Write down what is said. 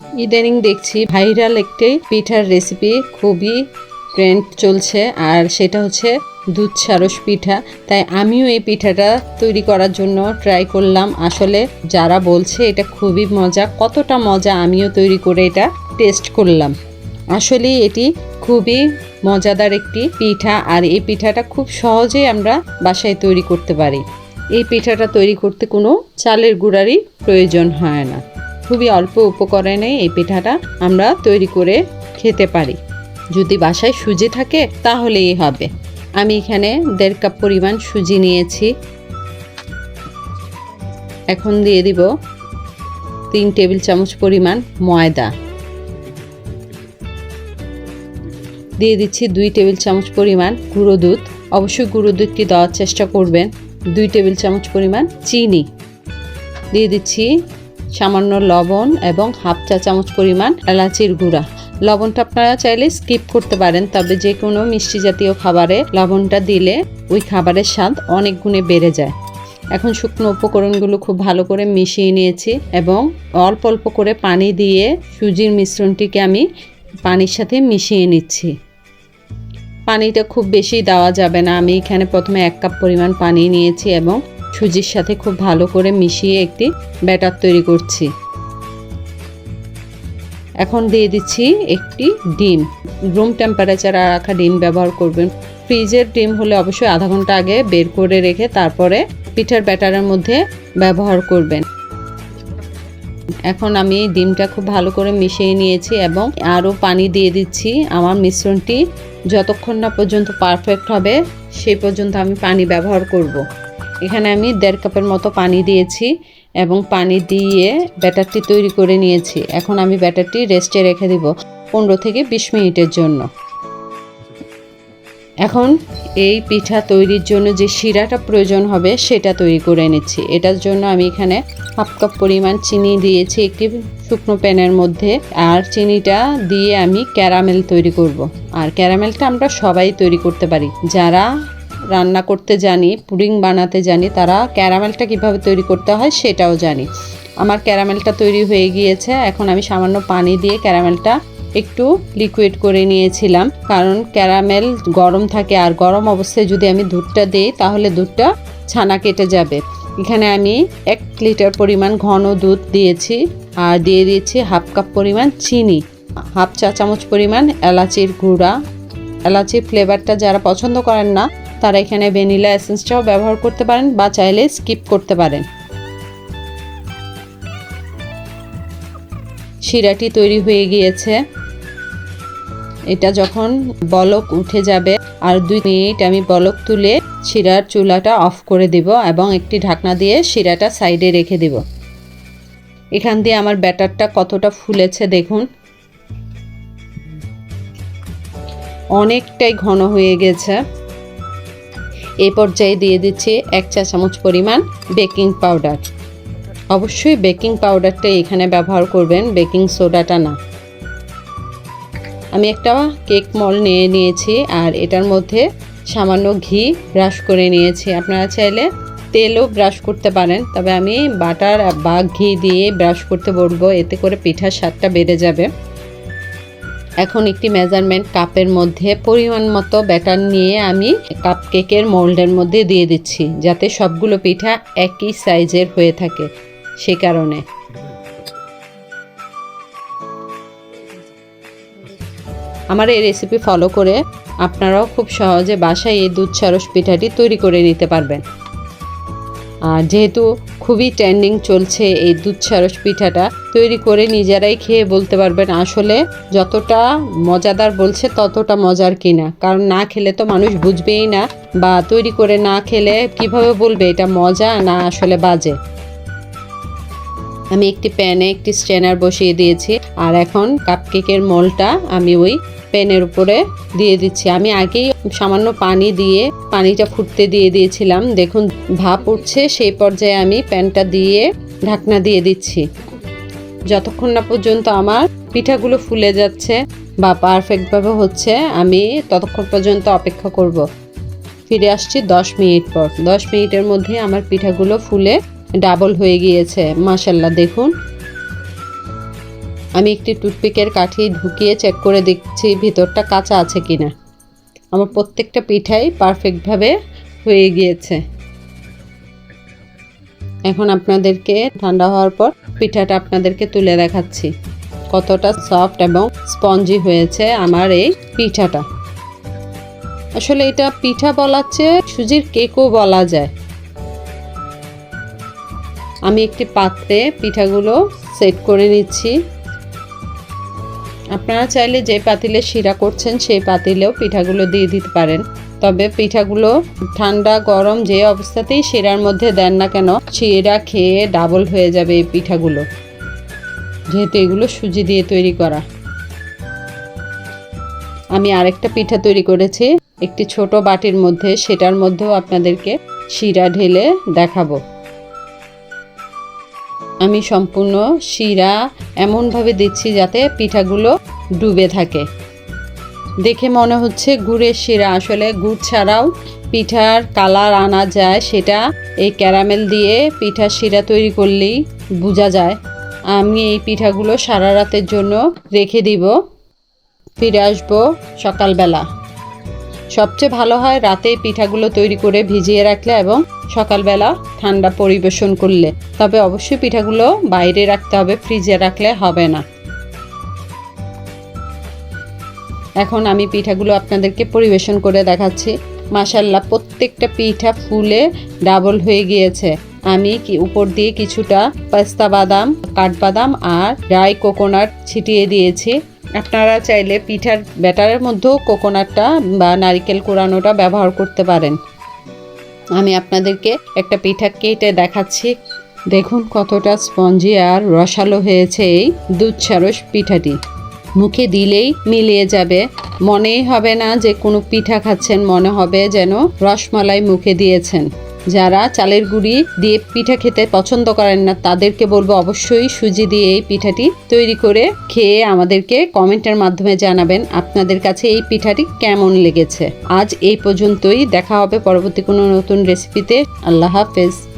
ইদানিং দেখছি ভাইরাল একটি পিঠার রেসিপি খুবই ট্রেন্ড চলছে আর সেটা হচ্ছে দুধ সারস পিঠা। তাই আমিও এই পিঠাটা তৈরি করার জন্য ট্রাই করলাম। আসলে যারা বলছে এটা খুবই মজা, কতটা মজা আমিও তৈরি করে এটা টেস্ট করলাম। আসলে এটি খুবই মজাদার একটি পিঠা আর এই পিঠাটা খুব সহজেই আমরা বাসায় তৈরি করতে পারি। এই পিঠাটা তৈরি করতে কোনো চালের গুঁড়ারই প্রয়োজন হয় না। খুবই অল্প উপকরণে এই পিঠাটা আমরা তৈরি করে খেতে পারি। যদি বাসায় সুজি থাকে তাহলেই হবে। আমি এখানে দেড় কাপ পরিমাণ সুজি নিয়েছি। এখন দিয়ে দিব তিন টেবিল চামচ পরিমাণ ময়দা। দিয়ে দিচ্ছি দুই টেবিল চামচ পরিমাণ গুঁড়ো দুধ। অবশ্যই গুঁড়ো দুধটি দেওয়ার চেষ্টা করবেন। দুই টেবিল চামচ পরিমাণ চিনি। দিয়ে দিচ্ছি সামান্য লবণ এবং হাফ চা চামচ পরিমাণ এলাচির গুঁড়া। লবণটা আপনারা চাইলে স্কিপ করতে পারেন, তবে যে কোনো মিষ্টি জাতীয় খাবারে লবণটা দিলে ওই খাবারের স্বাদ অনেক গুণে বেড়ে যায়। এখন শুকনো উপকরণগুলো খুব ভালো করে মিশিয়ে নিয়েছি এবং অল্প অল্প করে পানি দিয়ে সুজির মিশ্রণটিকে আমি পানির সাথে মিশিয়ে নিচ্ছি। পানিটা খুব বেশি দেওয়া যাবে না। আমি এখানে প্রথমে এক কাপ পরিমাণ পানি নিয়েছি এবং সুজির সাথে খুব ভালো করে মিশিয়ে একটি ব্যাটার তৈরি করছি। এখন দিয়ে দিচ্ছি একটি ডিম। রুম টেম্পারেচারে রাখা ডিম ব্যবহার করবেন। ফ্রিজের ডিম হলে অবশ্যই আধা ঘণ্টা আগে বের করে রেখে তারপরে পিঠার ব্যাটারের মধ্যে ব্যবহার করবেন। এখন আমি ডিমটা খুব ভালো করে মিশিয়ে নিয়েছি এবং আরও পানি দিয়ে দিচ্ছি। আমার মিশ্রণটি যতক্ষণ না পর্যন্ত পারফেক্ট হবে সেই পর্যন্ত আমি পানি ব্যবহার করব। এখানে আমি দেড় কাপের মতো পানি দিয়েছি এবং পানি দিয়ে ব্যাটারটি তৈরি করে নিয়েছি। এখন আমি ব্যাটারটি রেস্টে রেখে দিব পনেরো থেকে বিশ মিনিটের জন্য। এখন এই পিঠা তৈরির জন্য যে শিরাটা প্রয়োজন হবে সেটা তৈরি করে নিচ্ছি। এটার জন্য আমি এখানে হাফ কাপ পরিমাণ চিনি দিয়েছি একটি শুকনো প্যানের মধ্যে। আর চিনিটা দিয়ে আমি ক্যারামেল তৈরি করব। আর ক্যারামেলটা আমরা সবাই তৈরি করতে পারি। যারা রান্না করতে জানি, পুডিং বানাতে জানি, তারা ক্যারামেলটা কীভাবে তৈরি করতে হয় সেটাও জানি। আমার ক্যারামেলটা তৈরি হয়ে গিয়েছে, এখন আমি সামান্য পানি দিয়ে ক্যারামেলটা একটু লিকুইড করে নিয়েছিলাম। কারণ ক্যারামেল গরম থাকে, আর গরম অবস্থায় যদি আমি দুধটা দিই, তাহলে দুধটা ছানা কেটে যাবে। এখানে আমি এক লিটার পরিমাণ ঘন দুধ দিয়েছি, আর দিয়ে দিয়েছি হাফ কাপ পরিমাণ চিনি, হাফ চা চামচ পরিমাণ এলাচির গুঁড়া। এলাচির ফ্লেভারটা যারা পছন্দ করেন না তারা এখানে ভ্যানিলা এসেন্সটাও ব্যবহার করতে পারেন বা চাইলে স্কিপ করতে পারেন। শিরাটি তৈরি হয়ে গিয়েছে। এটা যখন বলক উঠে যাবে, আর দুই মিনিট আমি বলক তুলে শিরার চুলাটা অফ করে দিব এবং একটি ঢাকনা দিয়ে শিরাটা সাইডে রেখে দিব। এখান দিয়ে আমার ব্যাটারটা কতটা ফুলেছে দেখুন। অনেকটাই ঘন হয়ে গেছে। এই পর্যায়ে দিয়ে দিচ্ছি এক চা চামচ পরিমাণ বেকিং পাউডার। অবশ্যই বেকিং পাউডারটা এখানে ব্যবহার করবেন, বেকিং সোডাটা না। আমি একটা কেক মল নিয়ে নিয়েছি আর এটার মধ্যে সামান্য ঘি ব্রাশ করে নিয়েছি। আপনারা চাইলে তেলও ব্রাশ করতে পারেন, তবে আমি বাটার বা ঘি দিয়ে ব্রাশ করতে বলব, এতে করে পিঠার স্বাদটা বেড়ে যাবে। এখন একটি মেজারমেন্ট কাপের মধ্যে পরিমাণ মতো ব্যাটার নিয়ে আমি কাপ কেকের মোল্ডের মধ্যে দিয়ে দিচ্ছি, যাতে সবগুলো পিঠা একই সাইজের হয়ে থাকে, সে কারণে। আমার এই রেসিপি ফলো করে আপনারাও খুব সহজে বাসায় এই দুধ সারস পিঠাটি তৈরি করে নিতে পারবেন। আর যেহেতু খুবই ট্রেন্ডিং চলছে এই দুধ সারস পিঠাটা, তৈরি করে নিজেরাই খেয়ে বলতে পারবেন আসলে যতটা মজাদার বলছে ততটা মজার কিনা। কারণ না খেলে তো মানুষ বুঝবেই না বা তৈরি করে না খেলে কীভাবে বলবে এটা মজা না আসলে বাজে? আমি একটি প্যানে একটি স্ট্যানার বসিয়ে দিয়েছি আর এখন কাপকেকের মোলটা আমি ওই প্যানের উপরে দিয়ে দিচ্ছি। আমি আগেই সামান্য পানি দিয়ে পানিটা ফুটতে দিয়ে দিয়েছিলাম। দেখুন, ভাপ উঠছে, সেই পর্যায়ে আমি প্যানটা দিয়ে ঢাকনা দিয়ে দিচ্ছি। যতক্ষণ না পর্যন্ত আমার পিঠাগুলো ফুলে যাচ্ছে বা পারফেক্টভাবে হচ্ছে, আমি ততক্ষণ পর্যন্ত অপেক্ষা করব। ফিরে আসছি দশ মিনিট পর। দশ মিনিটের মধ্যে আমার পিঠাগুলো ফুলে ডাবল হয়ে গিয়েছে। মাসাল্লাহ দেখুন। আমি একটি টুথপিকের কাঠি ঢুকিয়ে চেক করে দেখছি ভিতরটা কাঁচা আছে কি না আমার প্রত্যেকটা পিঠাই পারফেক্টভাবে হয়ে গিয়েছে। এখন আপনাদেরকে ঠান্ডা হওয়ার পর পিঠাটা আপনাদেরকে তুলে দেখাচ্ছি। কতটা সফট এবং স্পঞ্জি হয়েছে আমার এই পিঠাটা। আসলে এটা পিঠা বলার চেয়ে সুজির কেকও বলা যায়। আমি একটি পাত্রে পিঠাগুলো সেট করে নিচ্ছি। আপনারা চাইলে যে পাতিলে শিরা করছেন, সেই পাতিলেও পিঠাগুলো দিয়ে দিতে পারেন। তবে পিঠাগুলো ঠান্ডা, গরম যে অবস্থাতেই শিরার মধ্যে দেন না কেন, শিরা খেয়ে ডাবল হয়ে যাবে এই পিঠাগুলো। যেহেতু এগুলো সুজি দিয়ে তৈরি করা। আমি আরেকটা পিঠা তৈরি করেছি। একটি ছোট বাটির মধ্যে, সেটার মধ্যেও আপনাদেরকে শিরা ঢেলে দেখাবো। আমি সম্পূর্ণ শিরা এমনভাবে দিচ্ছি যাতে পিঠাগুলো ডুবে থাকে। দেখে মনে হচ্ছে গুড়ের শিরা। আসলে গুড় ছাড়াও পিঠার কালার আনা যায়, সেটা এই ক্যারামেল দিয়ে পিঠার শিরা তৈরি করলেই বোঝা যায়। আমি এই পিঠাগুলো সারা রাতের জন্য রেখে দিব। ফিরে আসব সকালবেলা। সবচেয়ে ভালো হয় রাতে পিঠাগুলো তৈরি করে ভিজিয়ে রাখলে এবং সকালবেলা ঠান্ডা পরিবেশন করলে। তবে অবশ্যই পিঠাগুলো বাইরে রাখতে হবে, ফ্রিজে রাখলে হবে না। এখন আমি পিঠাগুলো আপনাদেরকে পরিবেশন করে দেখাচ্ছি। মাসাল্লাহ প্রত্যেকটা পিঠা ফুলে ডাবল হয়ে গিয়েছে। আমি কি উপর দিয়ে কিছুটা পেস্তা বাদাম, কাঠবাদাম আর ড্রাই কোকোনাট ছিটিয়ে দিয়েছি। আপনারা চাইলে পিঠার ব্যাটারের মধ্যেও কোকোনাটটা বা নারিকেল কোরানোটা ব্যবহার করতে পারেন। আমি আপনাদেরকে একটা পিঠা কেটে দেখাচ্ছি। দেখুন কতটা স্পঞ্জি আর রসালো হয়েছে এই দুধ সারস পিঠাটি। মুখে দিলেই মিলিয়ে যাবে। মনেই হবে না যে কোনো পিঠা খাচ্ছেন, মনে হবে যেন রসমালাই মুখে দিয়েছেন। যারা চালের গুঁড়ি দিয়ে পিঠা খেতে পছন্দ করেন না, তাদেরকে বলব অবশ্যই সুজি দিয়ে এই পিঠাটি তৈরি করে খেয়ে আমাদেরকে কমেন্টের মাধ্যমে জানাবেন আপনাদের কাছে এই পিঠাটি কেমন লেগেছে। আজ এই পর্যন্তই, দেখা হবে পরবর্তী কোনো নতুন রেসিপিতে আল্লাহ হাফেজ।